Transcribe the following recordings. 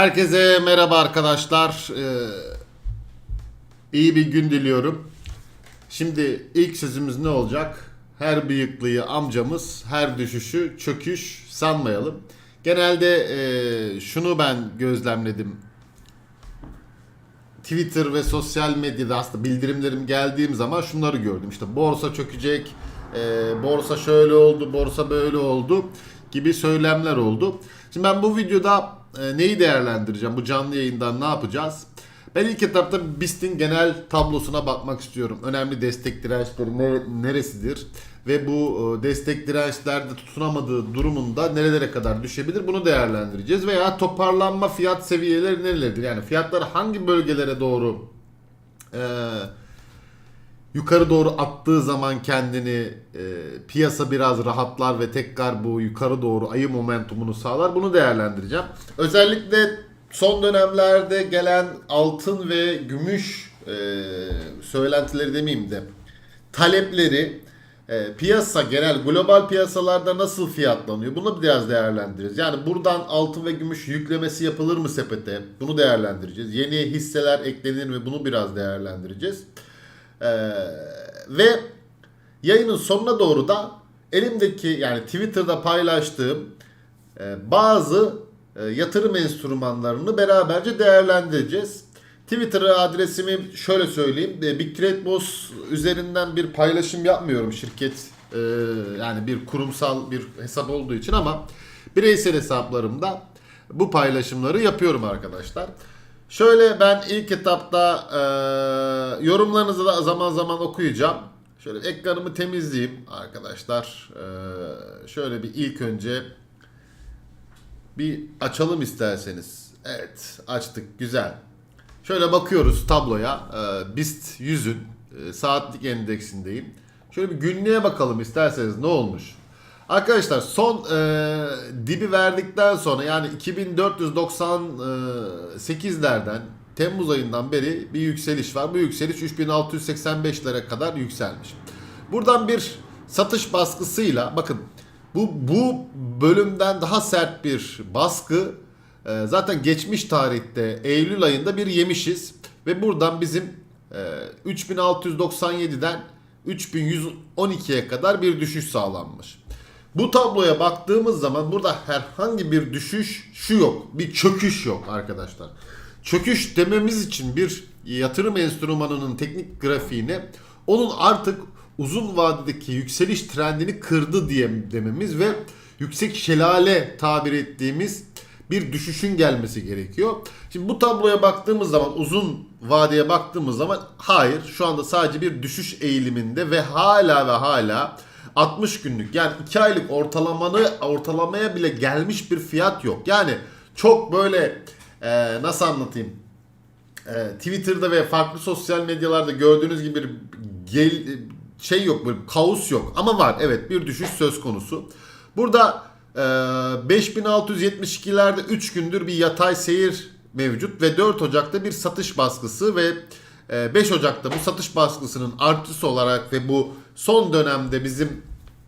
Herkese merhaba arkadaşlar. Ee, iyi bir gün diliyorum. Şimdi ilk sözümüz ne olacak? Her bıyıklıyı amcamız, her düşüşü çöküş sanmayalım. Genelde e, şunu ben gözlemledim. Twitter ve sosyal medyada aslında bildirimlerim geldiğim zaman şunları gördüm. İşte borsa çökecek, e, borsa şöyle oldu, borsa böyle oldu gibi söylemler oldu. Şimdi ben bu videoda e, neyi değerlendireceğim? Bu canlı yayından ne yapacağız? Ben ilk etapta BIST'in genel tablosuna bakmak istiyorum. Önemli destek dirençleri ne- neresidir? Ve bu e, destek dirençlerde tutunamadığı durumunda nerelere kadar düşebilir? Bunu değerlendireceğiz. Veya toparlanma fiyat seviyeleri nerelerdir? Yani fiyatlar hangi bölgelere doğru e, yukarı doğru attığı zaman kendini e, piyasa biraz rahatlar ve tekrar bu yukarı doğru ayı momentumunu sağlar. Bunu değerlendireceğim. Özellikle son dönemlerde gelen altın ve gümüş e, söylentileri demeyeyim de talepleri e, piyasa genel global piyasalarda nasıl fiyatlanıyor? Bunu biraz değerlendireceğiz. Yani buradan altın ve gümüş yüklemesi yapılır mı sepete? Bunu değerlendireceğiz. Yeni hisseler eklenir mi? Bunu biraz değerlendireceğiz. Ee, ve yayının sonuna doğru da elimdeki yani Twitter'da paylaştığım e, bazı e, yatırım enstrümanlarını beraberce değerlendireceğiz. Twitter adresimi şöyle söyleyeyim. E, Big üzerinden bir paylaşım yapmıyorum şirket e, yani bir kurumsal bir hesap olduğu için ama bireysel hesaplarımda bu paylaşımları yapıyorum arkadaşlar. Şöyle ben ilk etapta e, yorumlarınızı da zaman zaman okuyacağım. Şöyle ekranımı temizleyeyim arkadaşlar. E, şöyle bir ilk önce bir açalım isterseniz. Evet açtık güzel. Şöyle bakıyoruz tabloya. E, BIST 100'ün e, saatlik endeksindeyim. Şöyle bir günlüğe bakalım isterseniz ne olmuş. Arkadaşlar son e, dibi verdikten sonra yani 2498'lerden Temmuz ayından beri bir yükseliş var. Bu yükseliş 3685'lere kadar yükselmiş. Buradan bir satış baskısıyla bakın bu bu bölümden daha sert bir baskı e, zaten geçmiş tarihte Eylül ayında bir yemişiz ve buradan bizim e, 3697'den 3112'ye kadar bir düşüş sağlanmış. Bu tabloya baktığımız zaman burada herhangi bir düşüş şu yok. Bir çöküş yok arkadaşlar. Çöküş dememiz için bir yatırım enstrümanının teknik grafiğine onun artık uzun vadedeki yükseliş trendini kırdı diye dememiz ve yüksek şelale tabir ettiğimiz bir düşüşün gelmesi gerekiyor. Şimdi bu tabloya baktığımız zaman uzun vadeye baktığımız zaman hayır şu anda sadece bir düşüş eğiliminde ve hala ve hala 60 günlük yani 2 aylık ortalamanı ortalamaya bile gelmiş bir fiyat yok. Yani çok böyle e, nasıl anlatayım? E, Twitter'da ve farklı sosyal medyalarda gördüğünüz gibi bir gel, şey yok, bir kaos yok. Ama var evet bir düşüş söz konusu. Burada e, 5672'lerde 3 gündür bir yatay seyir mevcut ve 4 Ocak'ta bir satış baskısı ve e, 5 Ocak'ta bu satış baskısının artısı olarak ve bu son dönemde bizim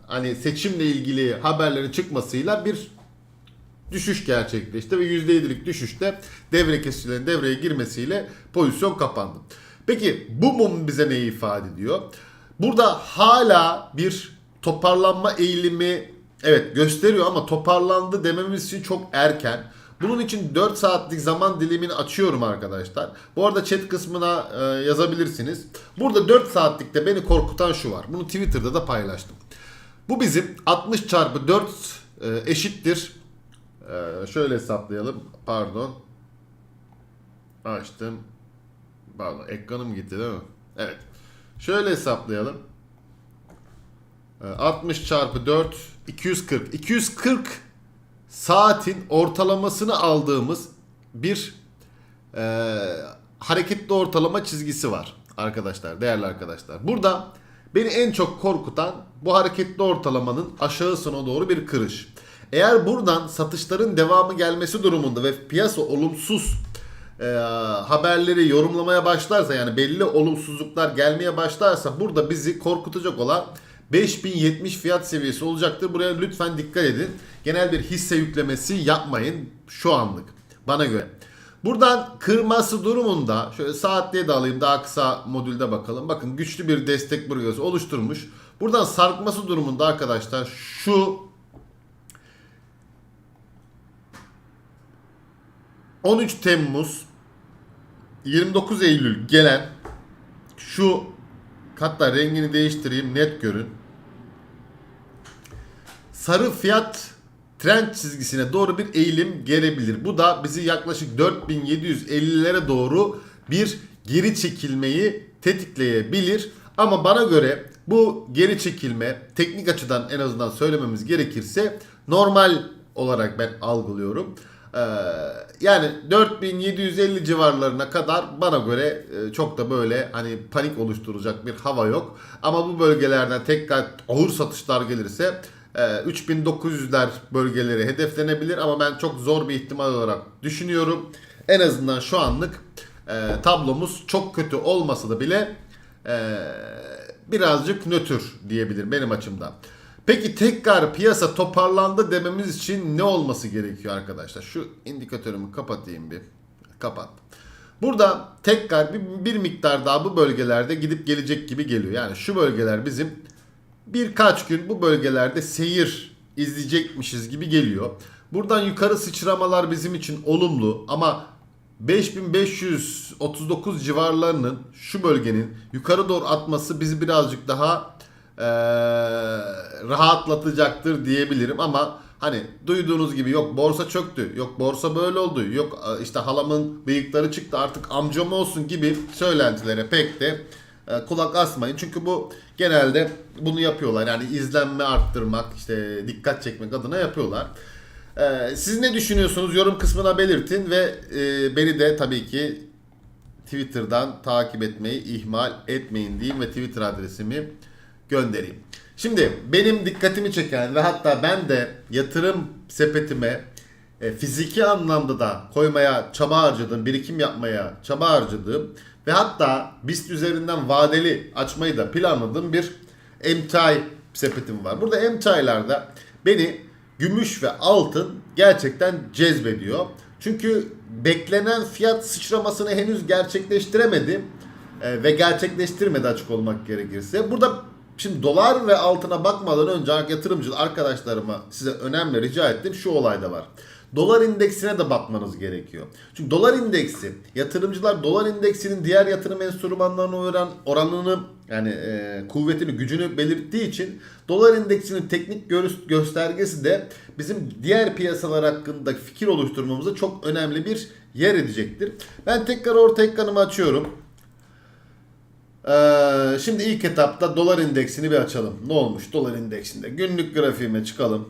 hani seçimle ilgili haberlerin çıkmasıyla bir düşüş gerçekleşti ve %7'lik düşüşte devre kesicilerin devreye girmesiyle pozisyon kapandı. Peki bu mum bize neyi ifade ediyor? Burada hala bir toparlanma eğilimi evet gösteriyor ama toparlandı dememiz için çok erken. Bunun için 4 saatlik zaman dilimini açıyorum arkadaşlar. Bu arada chat kısmına e, yazabilirsiniz. Burada 4 saatlikte beni korkutan şu var. Bunu Twitter'da da paylaştım. Bu bizim 60 çarpı 4 e, eşittir. E, şöyle hesaplayalım. Pardon. Açtım. Pardon ekranım gitti değil mi? Evet. Şöyle hesaplayalım. E, 60 çarpı 4 240. 240 saatin ortalamasını aldığımız bir e, hareketli ortalama çizgisi var arkadaşlar, değerli arkadaşlar. Burada beni en çok korkutan bu hareketli ortalamanın aşağısına doğru bir kırış. Eğer buradan satışların devamı gelmesi durumunda ve piyasa olumsuz e, haberleri yorumlamaya başlarsa yani belli olumsuzluklar gelmeye başlarsa burada bizi korkutacak olan 5070 fiyat seviyesi olacaktır. Buraya lütfen dikkat edin. Genel bir hisse yüklemesi yapmayın şu anlık. Bana göre. Buradan kırması durumunda şöyle saatliğe de alayım daha kısa modülde bakalım. Bakın güçlü bir destek bölgesi oluşturmuş. Buradan sarkması durumunda arkadaşlar şu 13 Temmuz 29 Eylül gelen şu hatta rengini değiştireyim net görün. Sarı fiyat trend çizgisine doğru bir eğilim gelebilir. Bu da bizi yaklaşık 4750'lere doğru bir geri çekilmeyi tetikleyebilir. Ama bana göre bu geri çekilme teknik açıdan en azından söylememiz gerekirse normal olarak ben algılıyorum. Ee, yani 4750 civarlarına kadar bana göre e, çok da böyle hani panik oluşturacak bir hava yok. Ama bu bölgelerden tekrar ağır satışlar gelirse e, 3900'ler bölgeleri hedeflenebilir ama ben çok zor bir ihtimal olarak düşünüyorum. En azından şu anlık e, tablomuz çok kötü olmasa da bile e, birazcık nötr diyebilirim benim açımdan. Peki tekrar piyasa toparlandı dememiz için ne olması gerekiyor arkadaşlar? Şu indikatörümü kapatayım bir. Kapat. Burada tekrar bir, bir miktar daha bu bölgelerde gidip gelecek gibi geliyor. Yani şu bölgeler bizim birkaç gün bu bölgelerde seyir izleyecekmişiz gibi geliyor. Buradan yukarı sıçramalar bizim için olumlu ama 5539 civarlarının şu bölgenin yukarı doğru atması bizi birazcık daha eee, rahatlatacaktır diyebilirim ama hani duyduğunuz gibi yok borsa çöktü, yok borsa böyle oldu, yok e, işte halamın bıyıkları çıktı artık amcam olsun gibi söylentilere pek de e, kulak asmayın. Çünkü bu genelde bunu yapıyorlar. Yani izlenme arttırmak, işte dikkat çekmek adına yapıyorlar. E, siz ne düşünüyorsunuz? Yorum kısmına belirtin ve e, beni de tabii ki Twitter'dan takip etmeyi ihmal etmeyin diyeyim ve Twitter adresimi göndereyim. Şimdi benim dikkatimi çeken ve hatta ben de yatırım sepetime e, fiziki anlamda da koymaya çaba harcadım, birikim yapmaya çaba harcadım ve hatta BIST üzerinden vadeli açmayı da planladığım bir emtia sepetim var. Burada emtialarda beni gümüş ve altın gerçekten cezbediyor. Çünkü beklenen fiyat sıçramasını henüz gerçekleştiremedi e, ve gerçekleştirmedi açık olmak gerekirse. Burada şimdi dolar ve altına bakmadan önce yatırımcı arkadaşlarıma size önemli rica ettim şu olay da var. Dolar indeksine de bakmanız gerekiyor. Çünkü dolar indeksi, yatırımcılar dolar indeksinin diğer yatırım enstrümanlarına oran oranını yani e, kuvvetini, gücünü belirttiği için dolar indeksinin teknik göstergesi de bizim diğer piyasalar hakkında fikir oluşturmamıza çok önemli bir yer edecektir. Ben tekrar orta ekranımı açıyorum. Ee, şimdi ilk etapta dolar indeksini bir açalım. Ne olmuş dolar indeksinde? Günlük grafiğime çıkalım.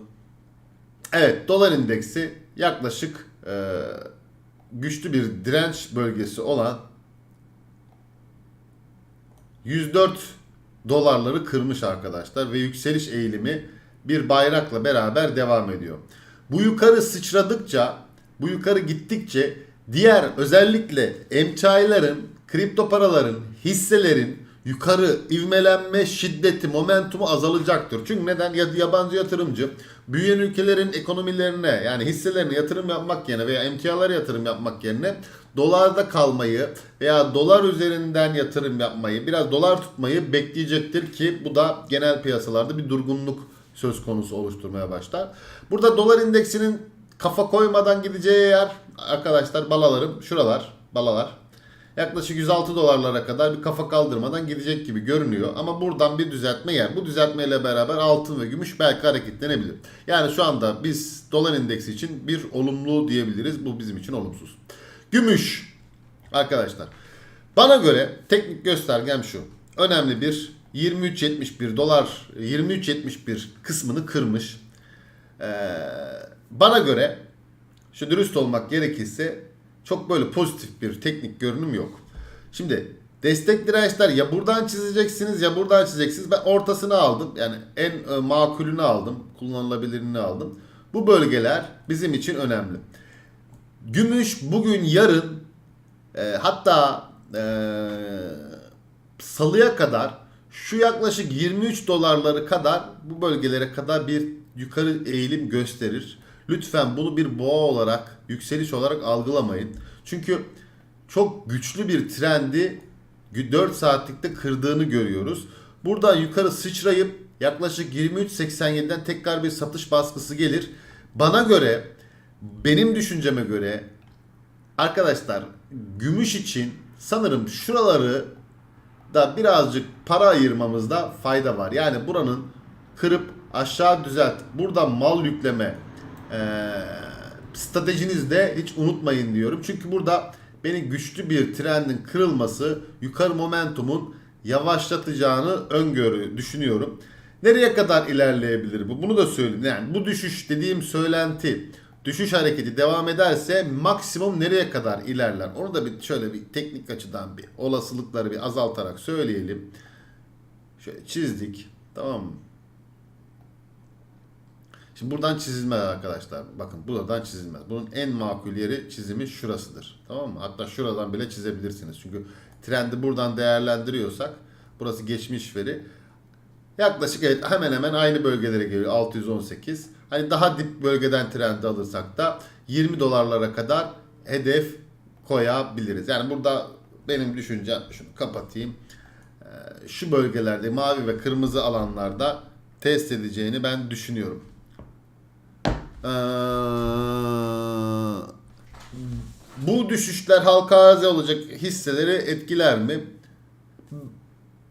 Evet dolar indeksi yaklaşık e, güçlü bir direnç bölgesi olan 104 dolarları kırmış arkadaşlar ve yükseliş eğilimi bir bayrakla beraber devam ediyor. Bu yukarı sıçradıkça, bu yukarı gittikçe diğer özellikle emtiaların, kripto paraların, hisselerin yukarı ivmelenme şiddeti, momentumu azalacaktır. Çünkü neden? Ya yabancı yatırımcı büyüyen ülkelerin ekonomilerine yani hisselerine yatırım yapmak yerine veya emtialara yatırım yapmak yerine dolarda kalmayı veya dolar üzerinden yatırım yapmayı, biraz dolar tutmayı bekleyecektir ki bu da genel piyasalarda bir durgunluk söz konusu oluşturmaya başlar. Burada dolar indeksinin kafa koymadan gideceği yer arkadaşlar balalarım şuralar balalar yaklaşık 106 dolarlara kadar bir kafa kaldırmadan gidecek gibi görünüyor. Ama buradan bir düzeltme yer. Bu düzeltmeyle beraber altın ve gümüş belki hareketlenebilir. Yani şu anda biz dolar indeksi için bir olumlu diyebiliriz. Bu bizim için olumsuz. Gümüş arkadaşlar. Bana göre teknik göstergem şu. Önemli bir 23.71 dolar 23.71 kısmını kırmış. Ee, bana göre şu dürüst olmak gerekirse çok böyle pozitif bir teknik görünüm yok. Şimdi destek dirençler ya buradan çizeceksiniz ya buradan çizeceksiniz. Ben ortasını aldım. Yani en e, makulünü aldım. Kullanılabilirini aldım. Bu bölgeler bizim için önemli. Gümüş bugün yarın e, hatta e, salıya kadar şu yaklaşık 23 dolarları kadar bu bölgelere kadar bir yukarı eğilim gösterir. Lütfen bunu bir boğa olarak, yükseliş olarak algılamayın. Çünkü çok güçlü bir trendi 4 saatlikte kırdığını görüyoruz. Buradan yukarı sıçrayıp yaklaşık 23.87'den tekrar bir satış baskısı gelir. Bana göre, benim düşünceme göre arkadaşlar gümüş için sanırım şuraları da birazcık para ayırmamızda fayda var. Yani buranın kırıp aşağı düzelt. Buradan mal yükleme eee stratejinizde hiç unutmayın diyorum. Çünkü burada beni güçlü bir trendin kırılması yukarı momentumun yavaşlatacağını öngörü düşünüyorum. Nereye kadar ilerleyebilir bu? Bunu da söyleyeyim. Yani bu düşüş dediğim söylenti düşüş hareketi devam ederse maksimum nereye kadar ilerler? Onu da bir şöyle bir teknik açıdan bir olasılıkları bir azaltarak söyleyelim. Şöyle çizdik. Tamam mı? Şimdi buradan çizilmez arkadaşlar. Bakın buradan çizilmez. Bunun en makul yeri çizimi şurasıdır. Tamam mı? Hatta şuradan bile çizebilirsiniz. Çünkü trendi buradan değerlendiriyorsak burası geçmiş veri. Yaklaşık evet hemen hemen aynı bölgelere geliyor 618. Hani daha dip bölgeden trendi alırsak da 20 dolarlara kadar hedef koyabiliriz. Yani burada benim düşüncem şunu kapatayım. Ee, Şu bölgelerde mavi ve kırmızı alanlarda test edeceğini ben düşünüyorum. Ee, bu düşüşler halka arz olacak hisseleri etkiler mi?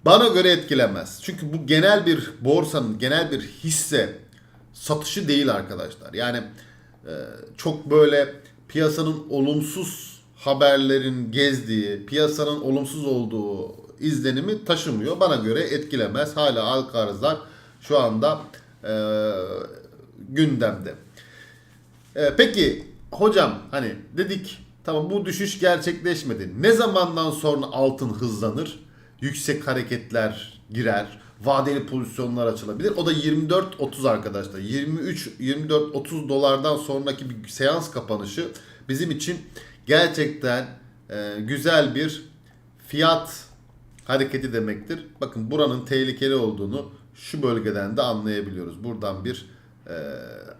Bana göre etkilemez. Çünkü bu genel bir borsanın, genel bir hisse satışı değil arkadaşlar. Yani e, çok böyle piyasanın olumsuz haberlerin gezdiği, piyasanın olumsuz olduğu izlenimi taşımıyor. Bana göre etkilemez. Hala halka arzlar şu anda e, gündemde. E, peki hocam hani dedik tamam bu düşüş gerçekleşmedi. Ne zamandan sonra altın hızlanır? Yüksek hareketler girer. Vadeli pozisyonlar açılabilir. O da 24-30 arkadaşlar. 23-24-30 dolardan sonraki bir seans kapanışı bizim için gerçekten e, güzel bir fiyat hareketi demektir. Bakın buranın tehlikeli olduğunu şu bölgeden de anlayabiliyoruz. Buradan bir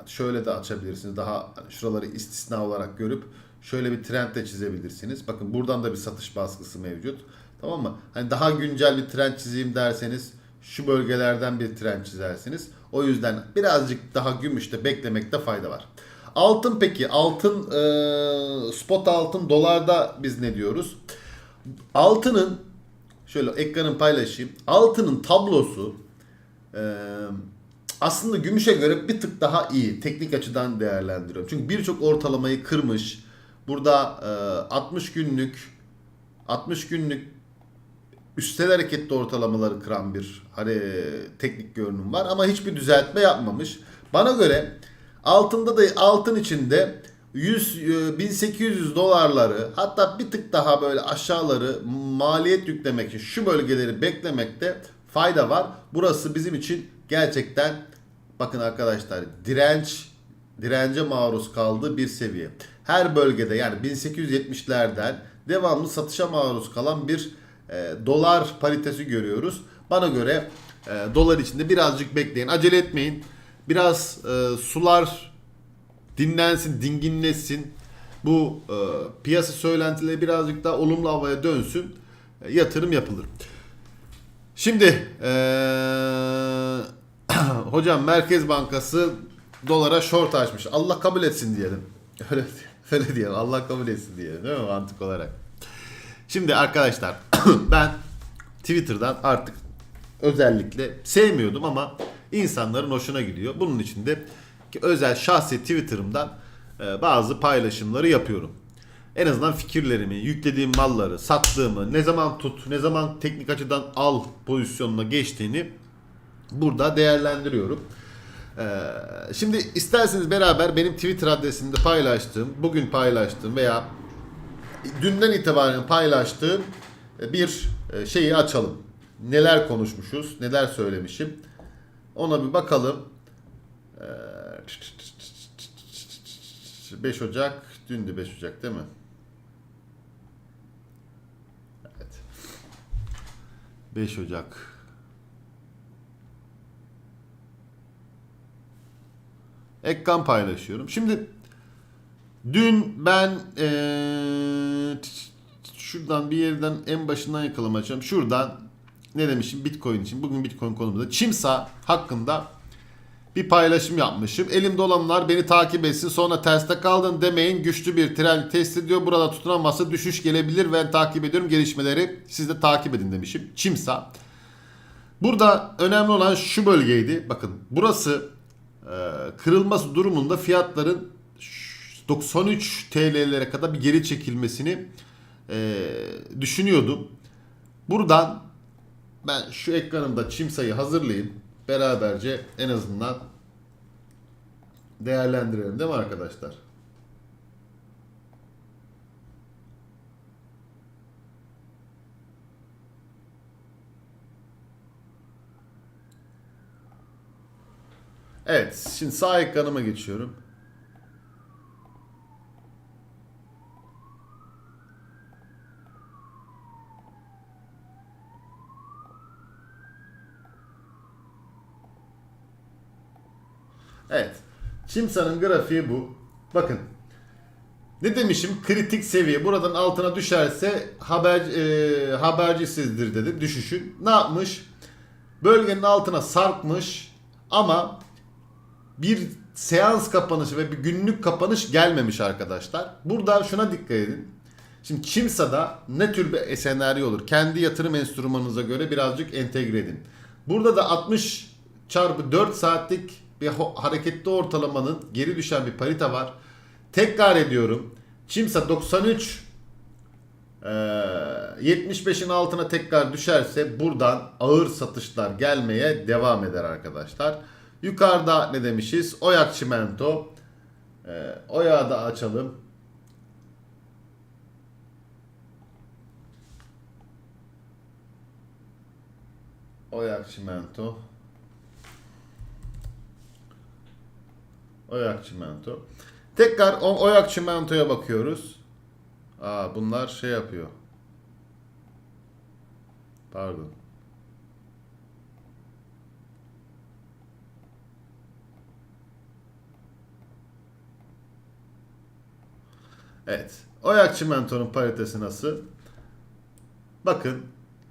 şöyle de açabilirsiniz. Daha hani şuraları istisna olarak görüp şöyle bir trend de çizebilirsiniz. Bakın buradan da bir satış baskısı mevcut. Tamam mı? Hani daha güncel bir trend çizeyim derseniz şu bölgelerden bir trend çizersiniz. O yüzden birazcık daha gümüşte beklemekte fayda var. Altın peki altın e, spot altın dolarda biz ne diyoruz? Altının şöyle ekranı paylaşayım. Altının tablosu e, aslında gümüşe göre bir tık daha iyi. Teknik açıdan değerlendiriyorum. Çünkü birçok ortalamayı kırmış. Burada e, 60 günlük 60 günlük üstel hareketli ortalamaları kıran bir hani teknik görünüm var ama hiçbir düzeltme yapmamış. Bana göre altında da altın içinde 100 e, 1800 dolarları hatta bir tık daha böyle aşağıları maliyet yüklemek için şu bölgeleri beklemekte fayda var. Burası bizim için gerçekten bakın arkadaşlar direnç dirence maruz kaldığı bir seviye. Her bölgede yani 1870'lerden devamlı satışa maruz kalan bir e, dolar paritesi görüyoruz. Bana göre e, dolar içinde birazcık bekleyin. Acele etmeyin. Biraz e, sular dinlensin, dinginleşsin. Bu e, piyasa söylentileri birazcık daha olumlu havaya dönsün. E, yatırım yapılır. Şimdi e, hocam Merkez Bankası dolara short açmış. Allah kabul etsin diyelim. Öyle, öyle diyelim. Allah kabul etsin diyelim değil mi mantık olarak? Şimdi arkadaşlar ben Twitter'dan artık özellikle sevmiyordum ama insanların hoşuna gidiyor. Bunun için de özel şahsi Twitter'ımdan e, bazı paylaşımları yapıyorum. En azından fikirlerimi, yüklediğim malları, sattığımı, ne zaman tut, ne zaman teknik açıdan al pozisyonuna geçtiğini burada değerlendiriyorum. Ee, şimdi isterseniz beraber benim Twitter adresinde paylaştığım, bugün paylaştığım veya dünden itibaren paylaştığım bir e, şeyi açalım. Neler konuşmuşuz, neler söylemişim. Ona bir bakalım. Ee, 5 Ocak, dündü 5 Ocak değil mi? Evet. 5 Ocak. Ekran paylaşıyorum. Şimdi dün ben eee, şuradan bir yerden en başından yakalamacağım. Şuradan ne demişim Bitcoin için. Bugün Bitcoin konumuzda. Çimsa hakkında bir paylaşım yapmışım. Elimde olanlar beni takip etsin. Sonra terste kaldın demeyin. Güçlü bir trend test ediyor. Burada tutunamazsa düşüş gelebilir. Ben takip ediyorum gelişmeleri. Siz de takip edin demişim. Çimsa. Burada önemli olan şu bölgeydi. Bakın burası kırılması durumunda fiyatların 93 TL'lere kadar bir geri çekilmesini e, düşünüyordum. Buradan ben şu ekranımda Çimsa'yı hazırlayayım. Beraberce en azından değerlendirelim değil mi arkadaşlar? Evet, şimdi sağ ekranıma geçiyorum. Evet. Çimsa'nın grafiği bu. Bakın. Ne demişim? Kritik seviye. Buradan altına düşerse haber e, habercisizdir dedim düşüşün. Ne yapmış? Bölgenin altına sarkmış ama bir seans kapanışı ve bir günlük kapanış gelmemiş arkadaşlar. Burada şuna dikkat edin. Şimdi Çimsa'da ne tür bir senaryo olur? Kendi yatırım enstrümanınıza göre birazcık entegre edin. Burada da 60 çarpı 4 saatlik bir hareketli ortalamanın geri düşen bir parita var. Tekrar ediyorum. Çimsa 93 ee, 75'in altına tekrar düşerse buradan ağır satışlar gelmeye devam eder arkadaşlar. Yukarıda ne demişiz? Oyak çimento. Ee, oyağı da açalım. Oyak çimento. Oyak çimento. Tekrar o oyak çimentoya bakıyoruz. Aa bunlar şey yapıyor. Pardon. Evet. Oyak çimentonun paritesi nasıl? Bakın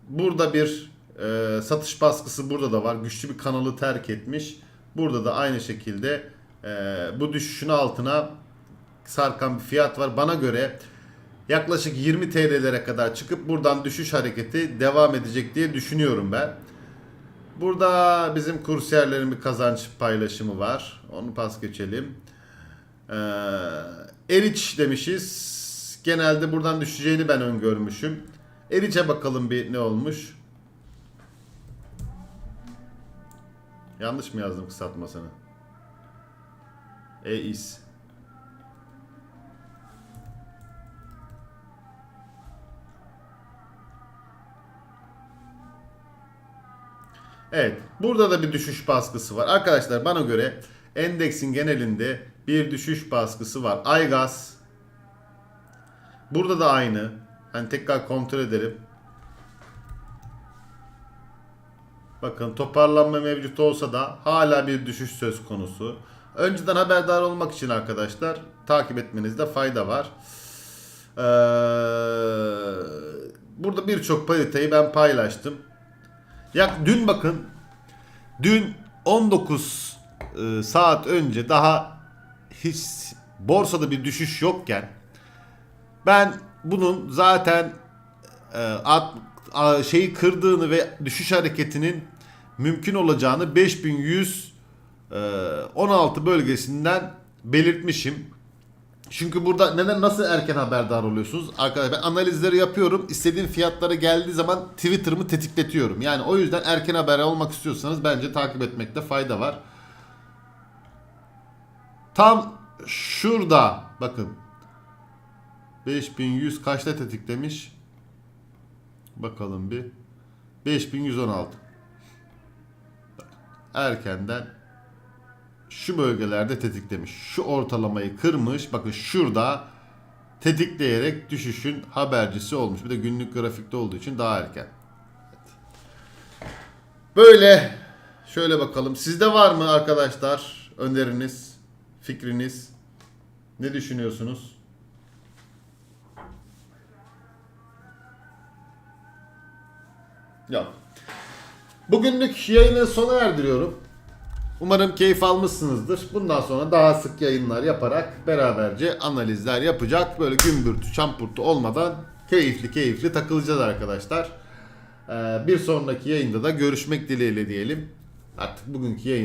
burada bir e, satış baskısı burada da var. Güçlü bir kanalı terk etmiş. Burada da aynı şekilde e, bu düşüşün altına sarkan bir fiyat var. Bana göre yaklaşık 20 TL'lere kadar çıkıp buradan düşüş hareketi devam edecek diye düşünüyorum ben. Burada bizim kursiyerlerin bir kazanç paylaşımı var. Onu pas geçelim. Ee, Eriç demişiz. Genelde buradan düşeceğini ben öngörmüşüm. Eriç'e bakalım bir ne olmuş. Yanlış mı yazdım kısaltmasını? EIS. Evet. Burada da bir düşüş baskısı var. Arkadaşlar bana göre endeksin genelinde bir düşüş baskısı var. Aygaz. Burada da aynı. Hani tekrar kontrol edelim. Bakın toparlanma mevcut olsa da hala bir düşüş söz konusu. Önceden haberdar olmak için arkadaşlar takip etmenizde fayda var. Ee, burada birçok paritayı ben paylaştım. Ya dün bakın dün 19 e, saat önce daha hiç borsada bir düşüş yokken ben bunun zaten e, at, a- şeyi kırdığını ve düşüş hareketinin mümkün olacağını 5100 e, 16 bölgesinden belirtmişim. Çünkü burada neden nasıl erken haberdar oluyorsunuz? Arkadaşlar ben analizleri yapıyorum. İstediğim fiyatlara geldiği zaman Twitter'ımı tetikletiyorum. Yani o yüzden erken haber olmak istiyorsanız bence takip etmekte fayda var. Tam şurada bakın 5100 kaçta tetiklemiş? Bakalım bir. 5116. Erkenden şu bölgelerde tetiklemiş. Şu ortalamayı kırmış. Bakın şurada tetikleyerek düşüşün habercisi olmuş. Bir de günlük grafikte olduğu için daha erken. Böyle şöyle bakalım. Sizde var mı arkadaşlar öneriniz? Fikriniz? Ne düşünüyorsunuz? Yok. Bugünlük yayını sona erdiriyorum. Umarım keyif almışsınızdır. Bundan sonra daha sık yayınlar yaparak beraberce analizler yapacak. Böyle gümbürtü, çampurtu olmadan keyifli keyifli takılacağız arkadaşlar. Ee, bir sonraki yayında da görüşmek dileğiyle diyelim. Artık bugünkü yayınımız